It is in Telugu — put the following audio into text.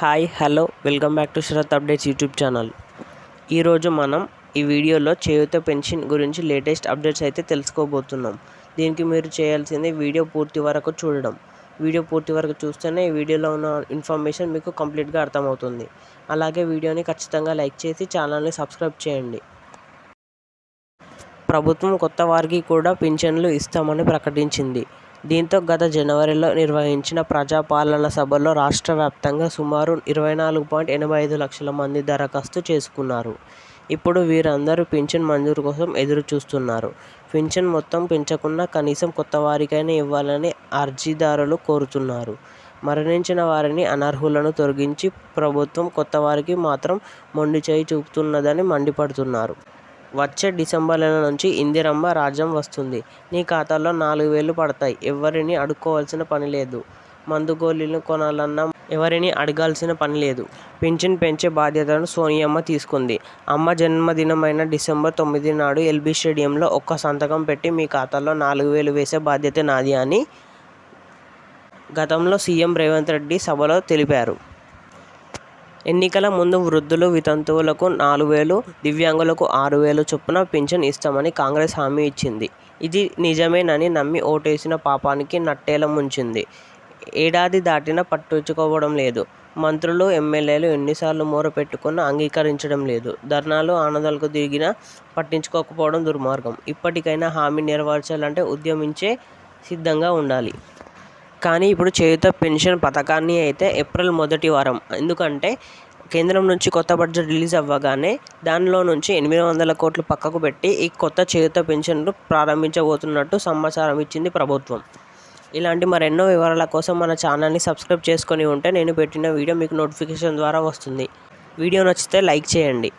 Hi hello welcome back to Sharath updates YouTube channel. ఈరోజు మనం ఈ వీడియోలో చేయూత పెన్షన్ గురించి లేటెస్ట్ అప్డేట్స్ అయితే తెలుసుకోబోతున్నాం. దీనికి మీరు చేయాల్సింది వీడియో పూర్తి వరకు చూడడం. వీడియో పూర్తి వరకు చూస్తేనే ఈ వీడియోలో ఉన్న ఇన్ఫర్మేషన్ మీకు కంప్లీట్గా అర్థమవుతుంది. అలాగే వీడియోని ఖచ్చితంగా లైక్ చేసి ఛానల్ని సబ్స్క్రైబ్ చేయండి. ప్రభుత్వం కొత్త వారికి కూడా పింఛన్లు ఇస్తామని ప్రకటించింది. దీంతో గత జనవరిలో నిర్వహించిన ప్రజాపాలన సభలో రాష్ట్ర వ్యాప్తంగా సుమారు ఇరవై నాలుగు పాయింట్ ఎనభై ఐదు లక్షల మంది దరఖాస్తు చేసుకున్నారు. ఇప్పుడు వీరందరూ పింఛన్ మంజూరు కోసం ఎదురు చూస్తున్నారు పింఛన్ మొత్తం పెంచకుండా కనీసం కొత్త వారికైనా ఇవ్వాలని అర్జీదారులు కోరుతున్నారు. మరణించిన వారిని అనర్హులను తొలగించి ప్రభుత్వం కొత్త వారికి మాత్రం మొండి చేయి చూపుతున్నదని మండిపడుతున్నారు. వచ్చే డిసెంబర్ నెల నుంచి ఇందిరమ్మ రాజ్యం వస్తుంది. నీ ఖాతాలో నాలుగు వేలు పడతాయి. ఎవరిని అడుక్కోవాల్సిన పని లేదు. మందు గోళీలు కొనాలన్నా ఎవరిని అడగాల్సిన పని లేదు. పింఛన్ పెంచే బాధ్యతను సోనియమ్మ తీసుకుంది. అమ్మ జన్మదినమైన డిసెంబర్ తొమ్మిది నాడు ఎల్బీ స్టేడియంలో ఒక్క సంతకం పెట్టి మీ ఖాతాలో నాలుగు వేలు వేసే బాధ్యత నాది అని గతంలో సీఎం రేవంత్ రెడ్డి సభలో తెలిపారు. ఎన్నికల ముందు వృద్ధులు వితంతువులకు నాలుగు వేలు దివ్యాంగులకు ఆరు వేలు చొప్పున పింఛన్ ఇస్తామని కాంగ్రెస్ హామీ ఇచ్చింది. ఇది నిజమేనని నమ్మి ఓటేసిన పాపానికి నట్టేల ముంచింది. ఏడాది దాటినా పట్టించుకోవడం లేదు. మంత్రులు ఎమ్మెల్యేలు ఎన్నిసార్లు మూర పెట్టుకున్నా అంగీకరించడం లేదు. ధర్నాలు ఆనందాలకు దిగిన పట్టించుకోకపోవడం దుర్మార్గం. ఇప్పటికైనా హామీ నెరవేర్చాలంటే ఉద్యమించే సిద్ధంగా ఉండాలి. కానీ ఇప్పుడు చేయుత పెన్షన్ పథకాన్ని అయితే ఏప్రిల్ మొదటి వారం. ఎందుకంటే కేంద్రం నుంచి కొత్త బడ్జెట్ రిలీజ్ అవ్వగానే దానిలో నుంచి ఎనిమిది వందల కోట్లు పక్కకు పెట్టి ఈ కొత్త చేయుత పెన్షన్లు ప్రారంభించబోతున్నట్టు సమాచారం ఇచ్చింది ప్రభుత్వం. ఇలాంటి మరెన్నో వివరాల కోసం మన ఛానల్ని సబ్స్క్రైబ్ చేసుకొని ఉంటే నేను పెట్టిన వీడియో మీకు నోటిఫికేషన్ ద్వారా వస్తుంది. వీడియో నచ్చితే లైక్ చేయండి.